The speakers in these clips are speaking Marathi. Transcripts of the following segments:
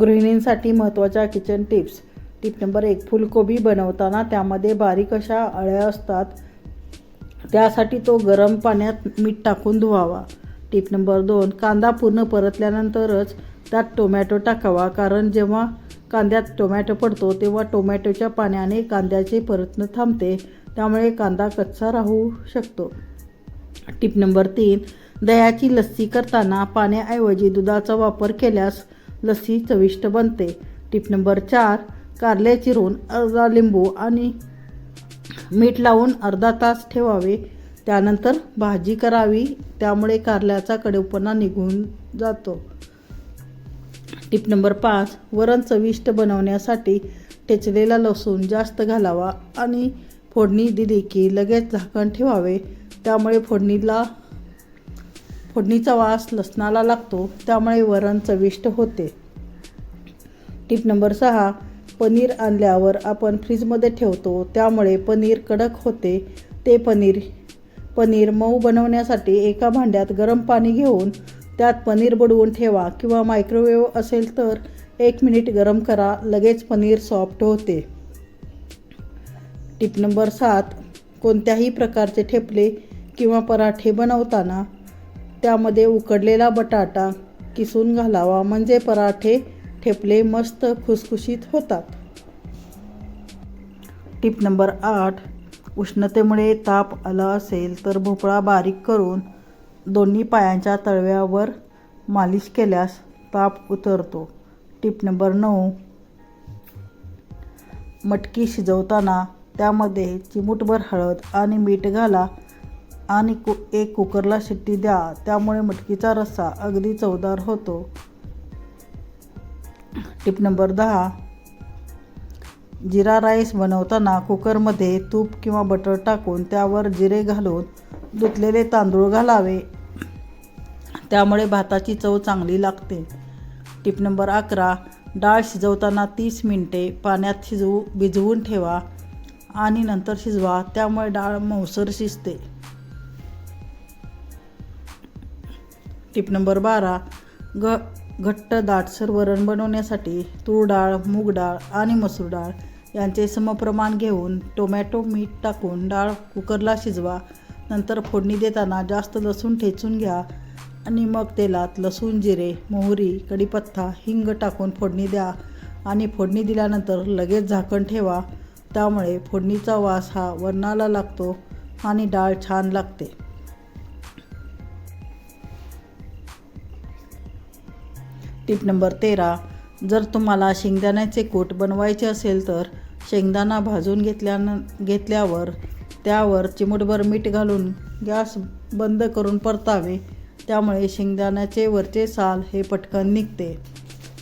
गृहिणींसाठी महत्त्वाच्या किचन टिप्स टिप नंबर एक फुलकोबी बनवताना त्यामध्ये बारीक अशा अळ्या असतात. त्यासाठी तो गरम पाण्यात मीठ टाकून धुवावा. टिप नंबर दोन कांदा पूर्ण परतल्यानंतरच त्यात टोमॅटो टाकावा. कारण जेव्हा कांद्यात टोमॅटो पडतो तेव्हा टोमॅटोच्या पाण्याने कांद्याचे परतणं थांबते. त्यामुळे कांदा कच्चा राहू शकतो. टिप नंबर तीन दह्याची लस्सी करताना पाण्याऐवजी दुधाचा वापर केल्यास लस्सी चविष्ट बनते. टिप नंबर चार कारले चिरून अर्धा लिंबू आणि मीठ लावून अर्धा तास ठेवावे. त्यानंतर भाजी करावी. त्यामुळे कारल्याचा कडेपणा निघून जातो. टिप नंबर पाच वरण चविष्ट बनवण्यासाठी ठेचलेला लसूण जास्त घालावा आणि फोडणी दिली की लगेच झाकण ठेवावे. त्यामुळे फोडणीला फोडणीचा वास लसणाला लागतो त्यामुळे वरण चविष्ट होते. टिप नंबर सहा पनीर आणल्यावर आपण फ्रीजमध्ये ठेवतो त्यामुळे पनीर कडक होते. ते पनीर पनीर मऊ बनवण्यासाठी एका भांड्यात गरम पाणी घेऊन त्यात पनीर बुडवून ठेवा किंवा मायक्रोवेव्ह असेल तर एक मिनिट गरम करा लगेच पनीर सॉफ्ट होते. टिप नंबर सात कोणत्याही प्रकारचे ठेपले किंवा पराठे बनवताना त्यामध्ये उकडलेला बटाटा किसून घालावा. म्हणजे पराठे ठेपले मस्त खुसखुशीत होतात. टिप नंबर आठ. उष्णतेमुळे ताप आला असेल तर भोपळा बारीक करून दोन्ही पायांच्या तळव्यावर मालिश केल्यास ताप उतरतो. टिप नंबर नऊ. मटकी शिजवताना त्यामध्ये चिमूटभर हळद आणि मीठ घाला. आणि कु एक कुकरला शिट्टी द्या त्यामुळे मटकीचा रस्सा अगदी चवदार होतो. टिप नंबर दहा. जिरा राईस बनवताना कुकरमध्ये तूप किंवा बटर टाकून त्यावर जिरे घालून धुतलेले तांदूळ घालावे. त्यामुळे भाताची चव चांगली लागते. टिप नंबर अकरा. डाळ शिजवताना तीस मिनटे पाण्यात शिजवू भिजवून ठेवा आणि नंतर शिजवा त्यामुळे डाळ मऊसर शिजते. टिप नंबर बारा ग घट्ट दाटसर वरण बनवण्यासाठी तूर डाळ मूग डाळ आणि मसूर डाळ यांचे समप्रमाण घेऊन टोमॅटो मीठ टाकून डाळ कुकरला शिजवा. नंतर फोडणी देताना जास्त लसूण ठेचून घ्या आणि मग तेलात लसूण जिरे मोहरी कढीपत्ता हिंग टाकून फोडणी द्या आणि फोडणी दिल्यानंतर लगेच झाकण ठेवा. त्यामुळे फोडणीचा वास हा वरणाला लागतो आणि डाळ छान लागते. टिप नंबर तेरा. जर तुम्हाला शेंगदाण्याचे कूट बनवायचे असेल तर शेंगदाणा भाजून घेतल्यानं घेतल्यावर त्यावर चिमूटभर मीठ घालून गॅस बंद करून परतावे. त्यामुळे शेंगदाण्याचे वरचे साल हे पटकन निघते.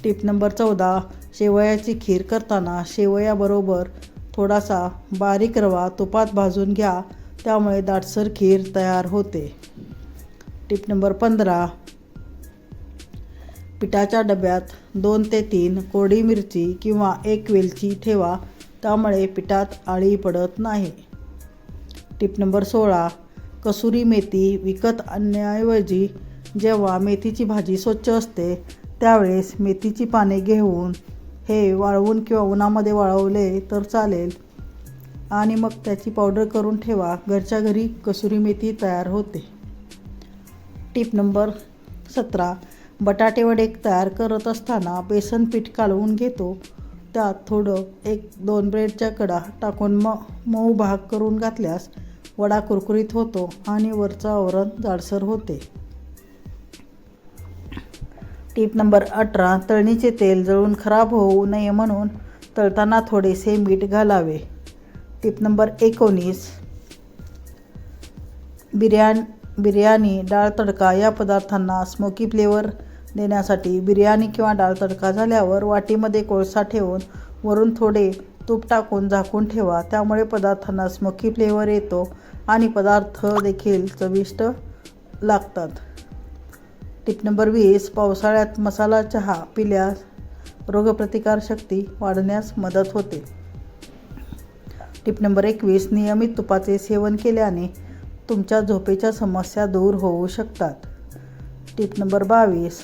टिप नंबर चौदा. शेवयाची खीर करताना शेवयाबरोबर थोडासा बारीक रवा तुपात भाजून घ्या. त्यामुळे दाटसर खीर तयार होते. टिप नंबर पंधरा. पिठाच्या डब्यात दोन ते तीन कोरडी मिरची किंवा एक वेलची ठेवा त्यामुळे पिठात आळी पडत नाही. टिप नंबर सोळा कसुरी मेथी विकत आणण्याऐवजी जेव्हा मेथीची भाजी स्वच्छ असते त्यावेळेस मेथीची पाने घेऊन हे वाळवून किंवा उन्हामध्ये वाळवले तर चालेल. आणि मग त्याची पावडर करून ठेवा घरच्या घरी कसुरी मेथी तयार होते. टिप नंबर सतरा बटाटे वडे तयार करत असताना बेसन पीठ कालवून घेतो. त्यात थोडं एक दोन ब्रेडच्या कडा टाकून म मऊ भाग करून घातल्यास वडा कुरकुरीत होतो आणि वरचं आवरण जाडसर होते. टीप नंबर अठरा तळणीचे तेल जळून खराब होऊ नये म्हणून तळताना थोडेसे मीठ घालावे. टीप नंबर एकोणीस बिर्याण बिर्याणी डाळ तडका या पदार्थांना स्मोकी फ्लेवर देण्यासाठी बिर्याणी किंवा डाळ तडका झाल्यावर वाटीमध्ये कोळसा ठेवून वरून थोडे तूप टाकून झाकून ठेवा. त्यामुळे पदार्थांना स्मोकी फ्लेवर येतो आणि पदार्थ देखील चविष्ट लागतात. टिप नंबर वीस पावसाळ्यात मसाला चहा पिल्यास रोगप्रतिकारशक्ती वाढण्यास मदत होते. टिप नंबर एकवीस नियमित तुपाचे सेवन केल्याने तुमच्या झोपेच्या समस्या दूर होऊ शकतात. टिप नंबर बावीस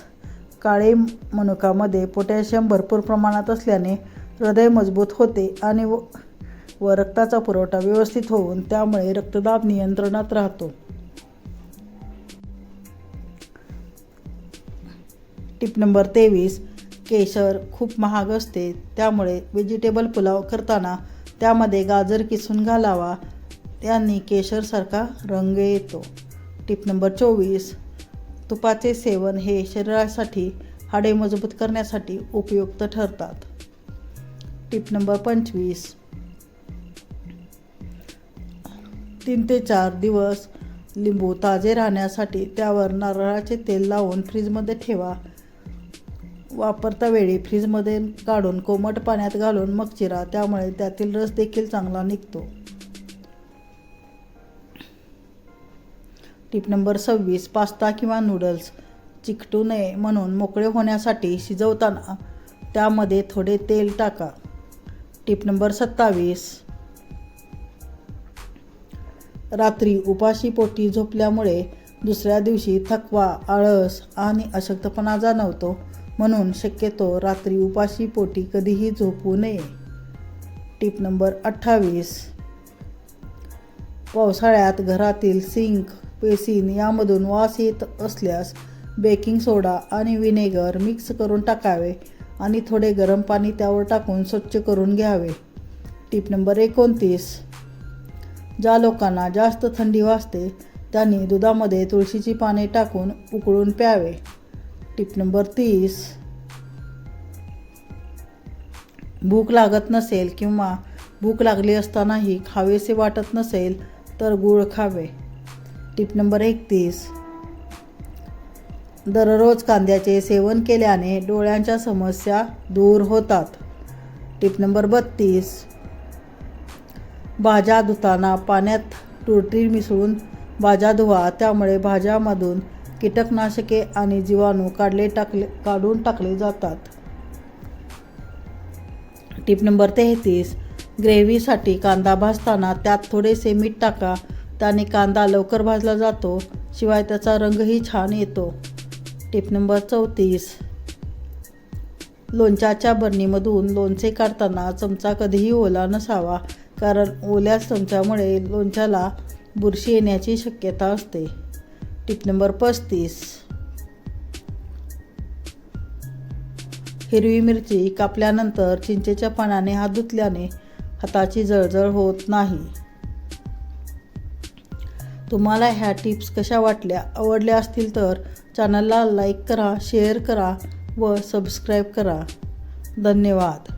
काळे मनुकामध्ये पोटॅशियम भरपूर प्रमाणात असल्याने हृदय मजबूत होते आणि व व रक्ताचा पुरवठा व्यवस्थित होऊन त्यामुळे रक्तदाब नियंत्रणात राहतो. टिप नंबर तेवीस केशर खूप महाग असते त्यामुळे व्हेजिटेबल पुलाव करताना त्यामध्ये गाजर किसून घालावा त्यांनी केशरसारखा रंग येतो. टिप नंबर चोवीस तुपाचे सेवन हे शरीरासाठी हाडे मजबूत करण्यासाठी उपयुक्त ठरतात. टिप नंबर पंचवीस. तीन ते चार दिवस लिंबू ताजे राहण्यासाठी त्यावर नारळाचे तेल लावून फ्रीजमध्ये ठेवा. वापरता वेळी फ्रीजमध्ये काढून कोमट पाण्यात घालून मग चिरा त्यामुळे त्यातील रस देखील चांगला निघतो. टिप नंबर सव्वीस पास्ता किंवा नूडल्स चिकटू नये म्हणून मोकळे होण्यासाठी शिजवताना त्यामध्ये थोडे तेल टाका. टिप नंबर सत्तावीस. रात्री उपाशी पोटी झोपल्यामुळे दुसऱ्या दिवशी थकवा आळस आणि अशक्तपणा जाणवतो म्हणून शक्यतो रात्री उपाशी पोटी कधीही झोपू नये. टिप नंबर अठ्ठावीस. पावसाळ्यात घरातील सिंक बेसिन यामधून वास येत असल्यास बेकिंग सोडा आणि विनेगर मिक्स करून टाकावे आणि थोडे गरम पाणी त्यावर टाकून स्वच्छ करून घ्यावे. टिप नंबर एकोणतीस. ज्या लोकांना जास्त थंडी वाजते त्यांनी दुधामध्ये तुळशीची पाने टाकून उकळून प्यावे. टिप नंबर तीस. भूक लागत नसेल किंवा भूक लागली असतानाही खावेसे वाटत नसेल तर गूळ खावे. टिप नंबर एकतीस. दररोज कांद्याचे सेवन केल्याने डोळ्यांच्या समस्या दूर होतात. टिप नंबर बत्तीस. भाज्या धुताना पाण्यात तुरटी मिसळून भाज्या धुवा त्यामुळे भाज्यामधून कीटकनाशके आणि जीवाणू काढले टाकले काढून टाकले जातात. टिप नंबर तेहतीस. ग्रेव्हीसाठी कांदा भाजताना त्यात थोडेसे मीठ टाका त्याने कांदा लवकर भाजला जातो शिवाय त्याचा रंगही छान येतो. टिप नंबर चौतीस. लोणच्याच्या बरणीमधून लोणचे काढताना चमचा कधीही ओला नसावा कारण ओल्या चमच्यामुळे लोणच्याला बुरशी येण्याची शक्यता असते. टिप नंबर पस्तीस. हिरवी मिरची कापल्यानंतर चिंचेच्या पानाने हात धुतल्याने हाताची जळजळ होत नाही. तुम्हाला ह्या टिप्स कशा वाटल्या आवडल्या असतील तर चॅनलला लाईक करा शेअर करा व सबस्क्राईब करा. धन्यवाद.